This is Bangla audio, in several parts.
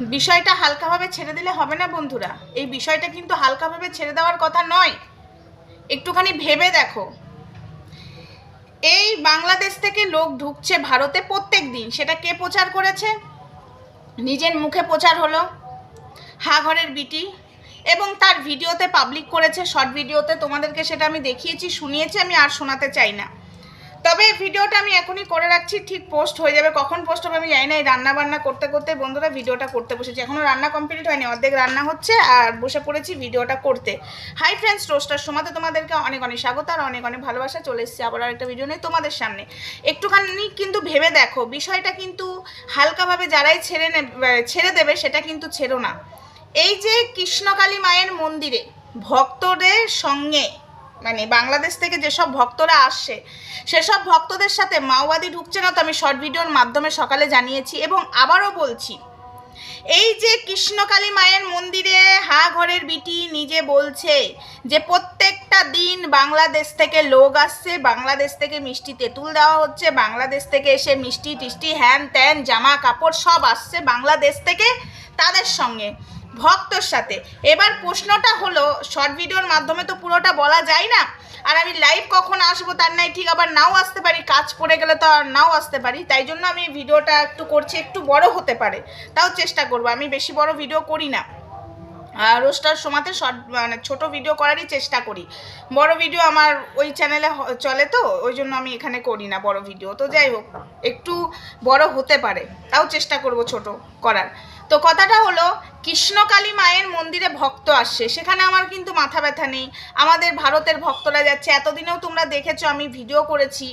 বিষয়টা হালকাভাবে ছেড়ে দিলে হবে না বন্ধুরা। এই বিষয়টা কিন্তু হালকাভাবে ছেড়ে দেওয়ার কথা নয়। একটুখানি ভেবে দেখো। এই বাংলাদেশ থেকে লোক ঢুকছে ভারতে প্রত্যেক দিন। সেটা কে প্রচার করেছে? নিজের মুখে প্রচার হলো। হা ঘরের বিটি। এবং তার ভিডিওতে পাবলিক করেছে। শর্ট ভিডিওতে তোমাদেরকে সেটা আমি দেখিয়েছি, শুনিয়েছি, আমি আর শোনাতে চাই না। তবে ভিডিওটা আমি এখনই করে রাখছি, ঠিক পোস্ট হয়ে যাবে। কখন পোস্ট হবে আমি জানি না, এই রান্না বান্না করতে করতে বন্ধুরা ভিডিওটা করতে বসেছি। এখনও রান্না কমপ্লিট হয়নি, অর্ধেক রান্না হচ্ছে আর বসে পড়েছি ভিডিওটা করতে। হাই ফ্রেন্ডস রোস্টার সময়তে তোমাদেরকে অনেক অনেক স্বাগত আর অনেক অনেক ভালোবাসা। চলে এসেছি আবার একটা ভিডিও নিয়ে তোমাদের সামনে। একটুখানি কিন্তু ভেবে দেখো, বিষয়টা কিন্তু হালকাভাবে যারাই ছেড়ে ছেড়ে দেবে সেটা কিন্তু ছেড়ো না। এই যে কৃষ্ণকালী মায়ের মন্দিরে ভক্তদের সঙ্গে মানে বাংলাদেশ থেকে যেসব ভক্তরা আসছে সেসব ভক্তদের সাথে মাওবাদী ঢুকছে না তো আমি শর্ট ভিডিওর মাধ্যমে সকালে জানিয়েছি এবং আবারও বলছি, এই যে কৃষ্ণকালী মায়ের মন্দিরে হা ঘরের বিটি নিজে বলছে যে প্রত্যেকটা দিন বাংলাদেশ থেকে লোক আসছে, বাংলাদেশ থেকে মিষ্টি তেঁতুল দেওয়া হচ্ছে, বাংলাদেশ থেকে এসে মিষ্টি টিষ্টি হ্যান ত্যান জামা কাপড় সব আসছে বাংলাদেশ থেকে তাদের সঙ্গে। ভক্তর সাথে। এবার প্রশ্নটা হলো শর্ট ভিডিওর মাধ্যমে তো পুরোটা বলা যায় না? আর আমি লাইভ কখন আসব তার নাই ঠিক, আবার নাও আসতে পারি, কাজ পড়ে গেলে তো আর নাও আসতে পারি। তাই জন্য আমি ভিডিওটা একটু করছি, একটু বড় হতে পারে। তাও চেষ্টা করব, আমি বেশি বড় ভিডিও করি না। আর রোস্টার সময়তে শর্ট মানে ছোটো ভিডিও করারই চেষ্টা করি। বড় ভিডিও আমার ওই চ্যানেলে চলে তো, ওই জন্য আমি এখানে করি না বড় ভিডিও তো যাই হোক, একটু বড় হতে পারে, তাও চেষ্টা করব ছোট করার। তো কথাটা হলো, কৃষ্ণকালী মায়ের মন্দিরে ভক্ত আসছে। সেখানে আমার কিন্তু মাথা ব্যথা নেই। আমাদের ভারতের ভক্তরা যাচ্ছে। এতদিনেও তোমরা দেখেছ, আমি ভিডিও করেছি।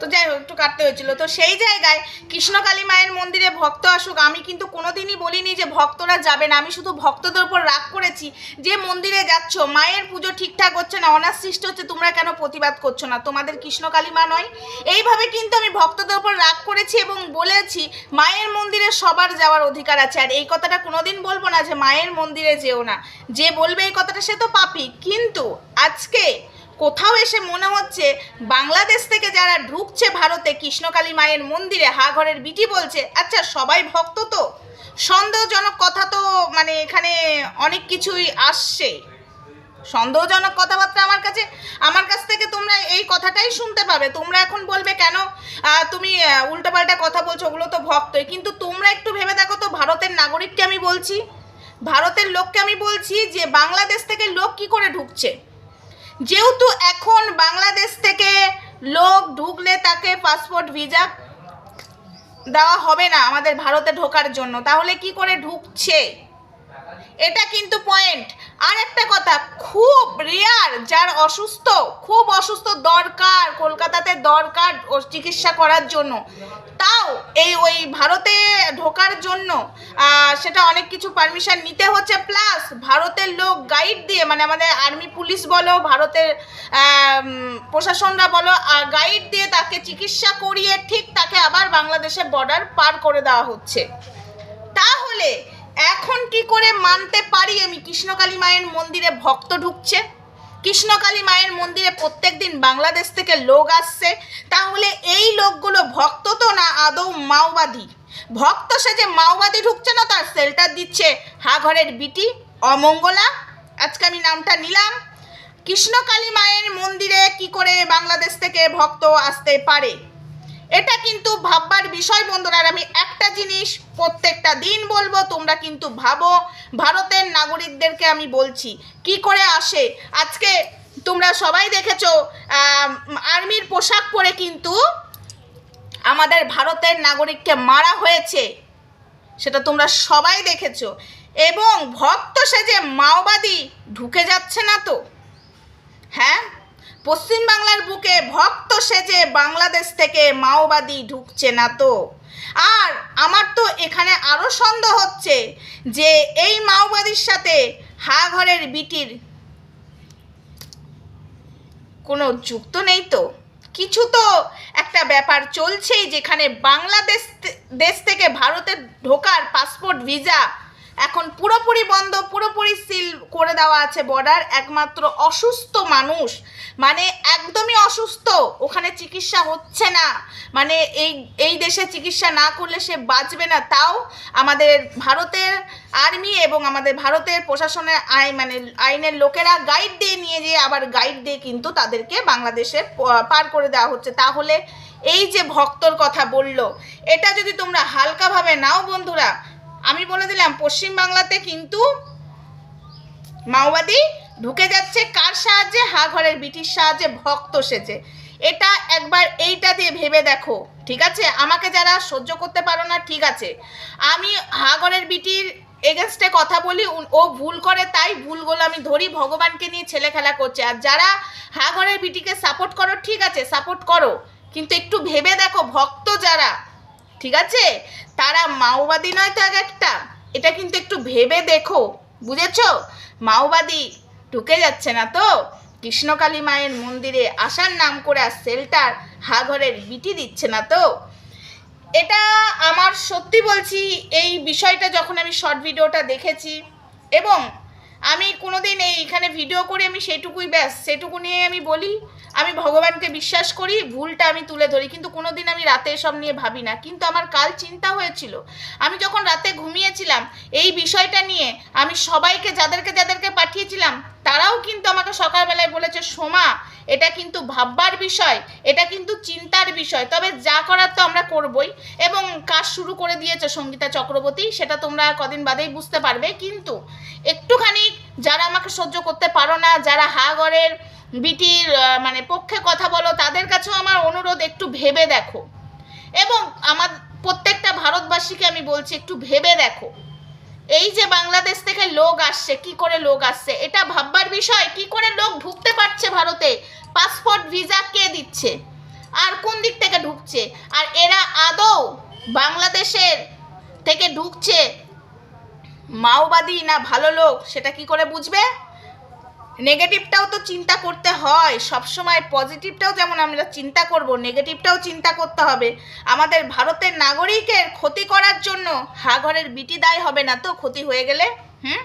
তো যাই হোক, একটু কাটতে হয়েছিল। তো সেই জায়গায় কৃষ্ণকালী মায়ের মন্দিরে ভক্ত আসুক, আমি কিন্তু কোনোদিনই বলিনি যে ভক্তরা যাবে না। আমি শুধু ভক্তদের উপর রাগ করেছি যে মন্দিরে যাচ্ছ, মায়ের পুজো ঠিকঠাক হচ্ছে না অনার সৃষ্টি হচ্ছে, তোমরা কেন প্রতিবাদ করছ না? তোমাদের কৃষ্ণকালী মা নয়। এইভাবে কিন্তু আমি ভক্তদের উপর রাগ করেছি এবং বলেছি, মায়ের মন্দিরে সবার যাওয়ার অধিকার আছে। আর এই কথাটা কোনোদিন বলব না যে মায়ের মন্দিরে যেও না। যে বলবে এই কথাটা সে তো পাপি। কিন্তু আজকে কোথাও এসে মনে হচ্ছে বাংলাদেশ থেকে যারা ঢুকছে ভারতে কৃষ্ণকালী মায়ের মন্দিরে, হা ঘরের বিটি বলছে আচ্ছা সবাই ভক্ত তো? সন্দেহজনক কথা তো মানে এখানে অনেক কিছুই আসছে। সন্দেহজনক কথাবার্তা আমার কাছে, আমার কাছ থেকে তোমরা এই কথাটাই শুনতে পাবে। তোমরা এখন বলবে কেন তুমি উল্টোপাল্টা কথা বলছো, ওগুলো তো ভক্তই। কিন্তু তোমরা একটু ভেবে দেখো তো, ভারতের নাগরিককে আমি বলছি, ভারতের লোককে আমি বলছি যে, বাংলাদেশ থেকে লোক কি করে ঢুকছে? যেহেতু এখন বাংলাদেশ থেকে লোক ঢুকলে তাকে পাসপোর্ট ভিজা দেওয়া হবে না আমাদের ভারতে ঢোকার জন্য, তাহলে কি করে ঢুকছে? এটা কিন্তু পয়েন্ট আর একটা কথা, খুব রেয়ার যার অসুস্থ, খুব অসুস্থ দরকার, কলকাতাতে দরকার ও চিকিৎসা করার জন্য। তাও এই, ওই ভারতে ঢোকার জন্য সেটা অনেক কিছু পারমিশন নিতে হচ্ছে প্লাস ভারতের লোক গাইড দিয়ে মানে আমাদের আর্মি পুলিশ বলো, ভারতের প্রশাসনরা বলো গাইড দিয়ে তাকে চিকিৎসা করিয়ে ঠিক তাকে আবার বাংলাদেশে বর্ডার পার করে দেওয়া হচ্ছে। তাহলে এখন কি করে মানতে পারি আমি? কৃষ্ণকালী মায়ের মন্দিরে ভক্ত ঢুকছে। কৃষ্ণকালী মায়ের মন্দিরে প্রত্যেকদিন বাংলাদেশ থেকে লোক আসছে। তাহলে এই লোকগুলো ভক্ত তো না আদৌ মাওবাদী? ভক্ত সে যে মাওবাদী ঢুকছে না, তার সেল্টার দিচ্ছে হা ঘরের বিটি, অমঙ্গলা। আজকে আমি নামটা নিলাম। কৃষ্ণকালী মায়ের মন্দিরে কি করে বাংলাদেশ থেকে ভক্ত আসতে পারে? এটা কিন্তু ভাববার বিষয় বন্ধুরা আমি একটা জিনিস প্রত্যেকটা দিন বলব, তোমরা কিন্তু ভাবো, ভারতের নাগরিকদেরকে আমি বলছি, কি করে আসে? আজকে তোমরা সবাই দেখেছ আর্মির পোশাক পরে কিন্তু আমাদের ভারতের নাগরিককে মারা হয়েছে, সেটা তোমরা সবাই দেখেছ, এবং ভক্ত সেজে মাওবাদী ঢুকে যাচ্ছে না তো? হ্যাঁ? পশ্চিমবাংলার বুকে ভক্ত সেজে বাংলাদেশ থেকে মাওবাদী ঢুকছে না তো আর আমার তো এখানে আরও সন্দেহ হচ্ছে যে এই মাওবাদীর সাথে হা ঘরের বিটির কোনো যুক্ত নেই তো। কিছু তো একটা ব্যাপার চলছেই যেখানে বাংলাদেশ দেশ থেকে ভারতে ঢোকার পাসপোর্ট ভিসা এখন পুরোপুরি বন্ধ, পুরোপুরি সিল করে দেওয়া আছে বর্ডার একমাত্র অসুস্থ মানুষ। মানে একদমই অসুস্থ, ওখানে চিকিৎসা হচ্ছে না। মানে এই এই দেশে চিকিৎসা না করলে সে বাঁচবে না। তাও আমাদের ভারতের আর্মি এবং আমাদের ভারতের প্রশাসনের আইন মানে আইনের লোকেরা গাইড দিয়ে নিয়ে যেয়ে আবার গাইড দিয়ে কিন্তু তাদেরকে বাংলাদেশে পার করে দেওয়া হচ্ছে। তাহলে এই যে ভক্তর কথা বলল, এটা যদি তোমরা হালকাভাবে নাও বন্ধুরা আমি বলে দিলাম, পশ্চিম বাংলাতে কিন্তু মাওবাদী ঢুকে যাচ্ছে। কার সাহায্যে? হা ঘরের বিটির সাহায্যে ভক্ত সেজে। এটা একবার এইটা দিয়ে ভেবে দেখো, ঠিক আছে? আমাকে যারা সহ্য করতে পারো না, ঠিক আছে। আমি হা ঘরের বিটির এগেনস্টে কথা বলি ও ভুল করে, তাই ভুলগুলো আমি ধরি। ভগবানকে নিয়ে ছেলে খেলা করছে। আর যারা হা ঘরের বিটিকে সাপোর্ট করো, ঠিক আছে সাপোর্ট করো। কিন্তু একটু ভেবে দেখো, ভক্ত যারা ঠিক আছে? তারা মাওবাদী নয় তো এক একটা এটা কিন্তু একটু ভেবে দেখো, বুঝেছ? মাওবাদী ঢুকে যাচ্ছে না তো? কৃষ্ণকালী মায়ের মন্দিরে আসার নাম করে আর সেল্টার হাঘরের বিটি দিচ্ছে না তো? এটা আমার সত্যি বলছি, এই বিষয়টা যখন আমি শর্ট ভিডিওটা দেখেছি এবং আমি কোনোদিন এই এখানে ভিডিও করে আমি সেটুকুই ব্যাস, সেটুকু নিয়ে আমি বলি, আমি ভগবানকে বিশ্বাস করি, ভুলটা আমি তুলে ধরি। কিন্তু কোনোদিন আমি রাতে এসব নিয়ে ভাবি না। কিন্তু আমার কাল চিন্তা হয়েছিল। আমি যখন রাতে ঘুমিয়েছিলাম, এই বিষয়টা নিয়ে আমি সবাইকে যাদেরকে যাদেরকে পাঠিয়েছিলাম, তারাও কিন্তু আমাকে সকালবেলায় বলেছে, সোমা, এটা কিন্তু ভাববার বিষয়, এটা কিন্তু চিন্তার বিষয়। তবে যা করার তো আমরা করবই। এবং কাজ শুরু করে দিয়েছে সঙ্গীতা চক্রবর্তী, সেটা তোমরা কদিন বাদেই বুঝতে পারবে। কিন্তু একটুখানি যারা আমাকে সহ্য করতে পারো না, যারা হাগরের বিটির মানে পক্ষে কথা বলো, তাদের কাছেও আমার অনুরোধ একটু ভেবে দেখো। এবং আমার প্রত্যেকটা ভারতবাসীকে আমি বলছি, একটু ভেবে দেখো। এই যে বাংলাদেশ থেকে লোক আসছে, কি করে লোক আসছে, এটা ভাববার বিষয়, কি করে লোক ঢুকতে পারছে ভারতে? পাসপোর্ট, ভিসা কে দিচ্ছে? আর কোন দিক থেকে ঢুকছে? আর এরা আদৌ বাংলাদেশের থেকে ঢুকছে মাওবাদী না ভালো লোক, সেটা কি করে বুঝবে? নেগেটিভটাও তো চিন্তা করতে হয়, সবসময় পজিটিভটাও যেমন আমরা চিন্তা করব নেগেটিভটাও চিন্তা করতে হবে। আমাদের ভারতের নাগরিকের ক্ষতি করার জন্য হাঘরের বিটি দায় হবে না তো, ক্ষতি হয়ে গেলে? হুম?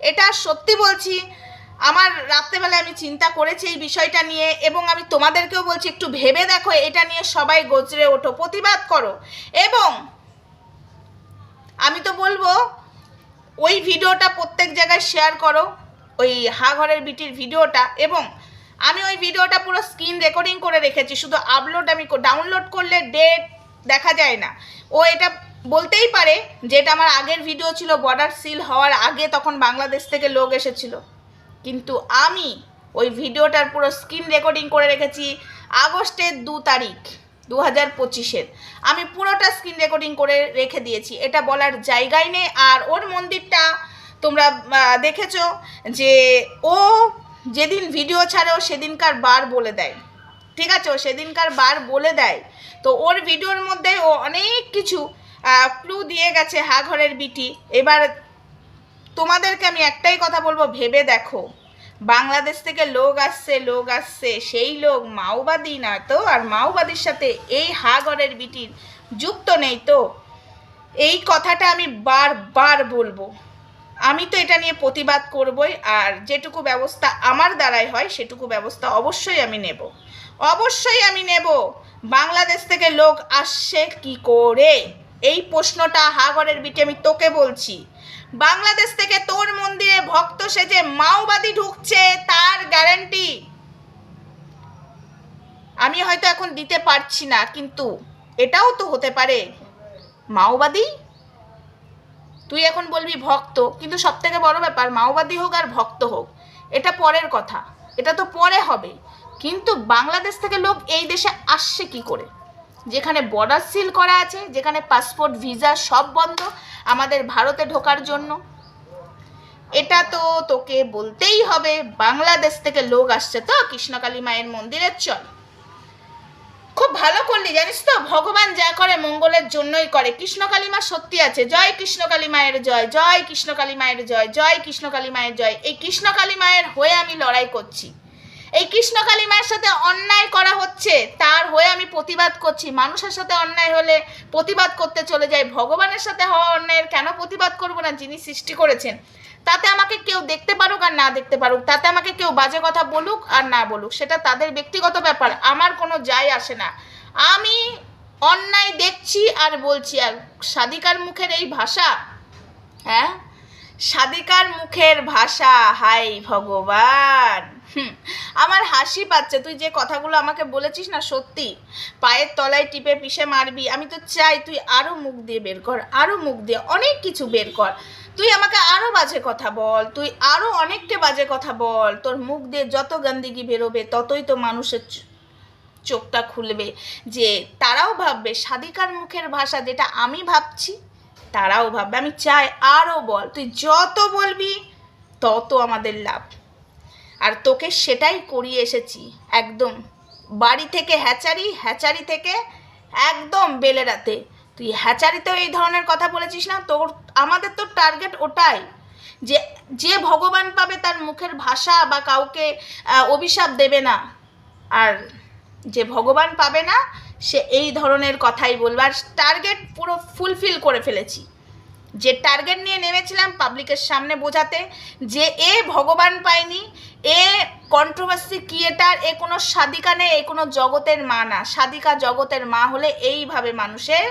এটা সত্যি বলছি। আমার রাত্রেবেলায় আমি চিন্তা করেছি এই বিষয়টা নিয়ে, এবং আমি তোমাদেরকেও বলছি, একটু ভেবে দেখো, এটা নিয়ে সবাই গজরে ওঠো, প্রতিবাদ করো। এবং আমি তো বলব ওই ভিডিওটা প্রত্যেক জায়গায় শেয়ার করো, ওই হা ঘরের বিটির ভিডিওটা, এবং আমি ওই ভিডিওটা পুরো স্ক্রিন রেকর্ডিং করে রেখেছি, শুধু আপলোড আমি ডাউনলোড করলে ডেট দেখা যায় না। ও এটা বলতেই পারে যে এটা আমার আগের ভিডিও ছিল বর্ডার সিল হওয়ার আগে তখন বাংলাদেশ থেকে লোক এসেছিল। কিন্তু আমি ওই ভিডিওটার পুরো স্ক্রিন রেকর্ডিং করে রেখেছি আগস্টের দু তারিখ। দু হাজার পঁচিশের। আমি পুরোটা স্ক্রিন রেকর্ডিং করে রেখে দিয়েছি। এটা বলার জায়গাই নেই। আর ওর মন্দিরটা তোমরা দেখেছ যে ও যেদিন ভিডিও ছাড়ে, ও সেদিনকার বার বলে দেয়। ঠিক আছে? ও সেদিনকার বার বলে দেয়। তো ওর ভিডিওর মধ্যে ও অনেক কিছু ক্লু দিয়ে গেছে হা ঘরের বিটি। এবার তোমাদেরকে আমি একটাই কথা বলব, ভেবে দেখো। বাংলাদেশ থেকে লোক আসছে লোক আসছে, সেই লোক মাওবাদী না তো? আর মাওবাদীর সাথে এই হাগরের বিটির যুক্ত নেই তো? এই কথাটা আমি বারবার বলব। আমি তো এটা নিয়ে প্রতিবাদ করবই, আর যেটুকু ব্যবস্থা আমার দ্বারাই হয়, সেটুকু ব্যবস্থা অবশ্যই আমি নেব। অবশ্যই আমি নেব। বাংলাদেশ থেকে লোক আসছে কি করে? এই প্রশ্নটা হাগরের বিটি আমি তোকে বলছি। বাংলাদেশ থেকে তোর মন্দিরে ভক্ত সেজে মাওবাদী ঢুকছে, তার গ্যারান্টি আমি হয়তো এখন দিতে পারছি না, কিন্তু এটাও তো হতে পারে। মাওবাদী? তুই এখন বলবি ভক্ত, কিন্তু সব থেকে বড় ব্যাপার, মাওবাদী হোক আর ভক্ত হোক, এটা পরের কথা। এটা তো পরে হবে। কিন্তু বাংলাদেশ থেকে লোক এই দেশে আসছে কি করে? যেখানে বর্ডার সিল করা আছে, যেখানে পাসপোর্ট ভিসা সব বন্ধ আমাদের ভারতে ঢোকার জন্য। এটা তো তোকে বলতেই হবে, বাংলাদেশ থেকে লোক আসছে তো কৃষ্ণকালী মায়ের মন্দিরের, চল। খুব ভালো করলি, জানিস তো? ভগবান যা করে মঙ্গলের জন্যই করে। কৃষ্ণকালী মা সত্যি আছে, জয় কৃষ্ণকালী মায়ের জয় জয় কৃষ্ণকালী মায়ের জয় জয় কৃষ্ণকালী মায়ের জয়। এই কৃষ্ণকালী মায়ের হয়ে আমি লড়াই করছি। এই কৃষ্ণকালী মায়ের সাথে অন্যায় করা হচ্ছে, তার হয়ে আমি প্রতিবাদ করছি। মানুষের সাথে অন্যায় হলে প্রতিবাদ করতে চলে যাই। ভগবানের সাথে হওয়া অন্যায়ের কেন প্রতিবাদ করব না যিনি সৃষ্টি করেছেন? তাতে আমাকে কেউ দেখতে পারুক আর না দেখতে পারুক। তাতে আমাকে কেউ বাজে কথা বলুক আর না বলুক। সেটা তাদের ব্যক্তিগত ব্যাপার। আমার কোনো যায় আসে না। আমি অন্যায় দেখছি আর বলছি। আর সাদিকার মুখের এই ভাষা হ্যাঁ? সাদিকার মুখের ভাষা, হাই ভগবান! হুম, আমার হাসি পাচ্ছে। তুই যে কথাগুলো আমাকে বলেছিস না সত্যি। পায়ের তলায় টিপে পিষে মারবি। আমি তো চাই তুই আরও মুখ দিয়ে বের কর আরও মুখ দিয়ে অনেক কিছু বের কর। তুই আমাকে আরও বাজে কথা বল তুই আরও অনেককে বাজে কথা বল। তোর মুখ দিয়ে যত গন্দিগি বেরোবে ততই তো মানুষের চোখটা খুলবে। যে তারাও ভাববে সাদিকার মুখের ভাষা যেটা আমি ভাবছি তারাও ভাববে। আমি চাই আরও বল। তুই যত বলবি তত আমাদের লাভ। আর তোকে সেটাই করিয়ে এসেছি, একদম। বাড়ি থেকে হ্যাচারি হ্যাচারি থেকে একদম বেলেরাতে তুই হ্যাচারিতেও এই ধরনের কথা বলেছিস না, তোর, আমাদের তো টার্গেট ওটাই। যে যে ভগবান পাবে তার মুখের ভাষা বা কাউকে অভিশাপ দেবে না। আর যে ভগবান পাবে না, সে এই ধরনের কথাই বলবে। আর টার্গেট পুরো ফুলফিল করে ফেলেছি। যে টার্গেট নিয়ে নেমেছিলাম পাবলিকের সামনে বোঝাতে, যে এ ভগবান পায়নি এ কন্ট্রোভার্সি ক্রিয়েটার এ কোনো সাদিকা নেই, এ কোনো জগতের মা না। সাদিকা জগতের মা হলে এইভাবে মানুষের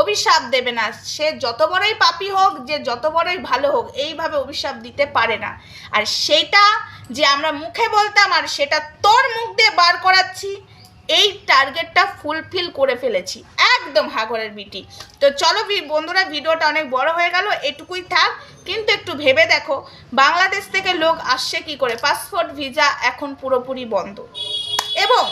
অভিশাপ দেবে না। সে যত বড়ই পাপি হোক, যে যত বড়ই ভালো হোক, এইভাবে অভিশাপ দিতে পারে না। আর সেটা যে আমরা মুখে বলতাম, আর সেটা তোর মুখ দিয়ে বার করাচ্ছি এই টার্গেটটা ফুলফিল করে ফেলেছি, একদম হাগরের বিটি। তো চলো বন্ধুরা, ভিডিওটা অনেক বড় হয়ে গেল, এটুকুই থাক, কিন্তু একটু ভেবে দেখো, বাংলাদেশ থেকে লোক আসছে কি করে? পাসপোর্ট ভিসা এখন পুরোপুরি বন্ধ। এবং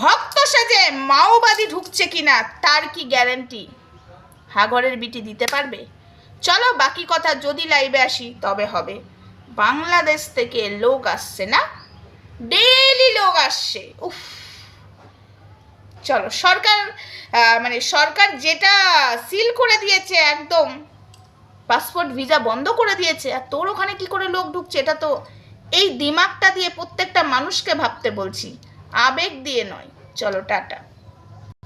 ভক্ত সেজে মাওবাদী ঢুকছে কিনা, তার কি গ্যারেন্টি হাগরের বিটি দিতে পারবে? চলো বাকি কথা যদি লাইভে আসি, তবে হবে। বাংলাদেশ থেকে লোক আসছে না ডেইলি লোক আসছে। উফ। চলো, সরকার মানে সরকার যেটা সিল করে দিয়েছে একদম পাসপোর্ট ভিসা বন্ধ করে দিয়েছে, আর তোর ওখানে কি করে লোক ঢুকছে এটা তো এই দিমাগটা দিয়ে প্রত্যেকটা মানুষকে ভাবতে বলছি। আবেগ দিয়ে নয়। চলো, টাটা।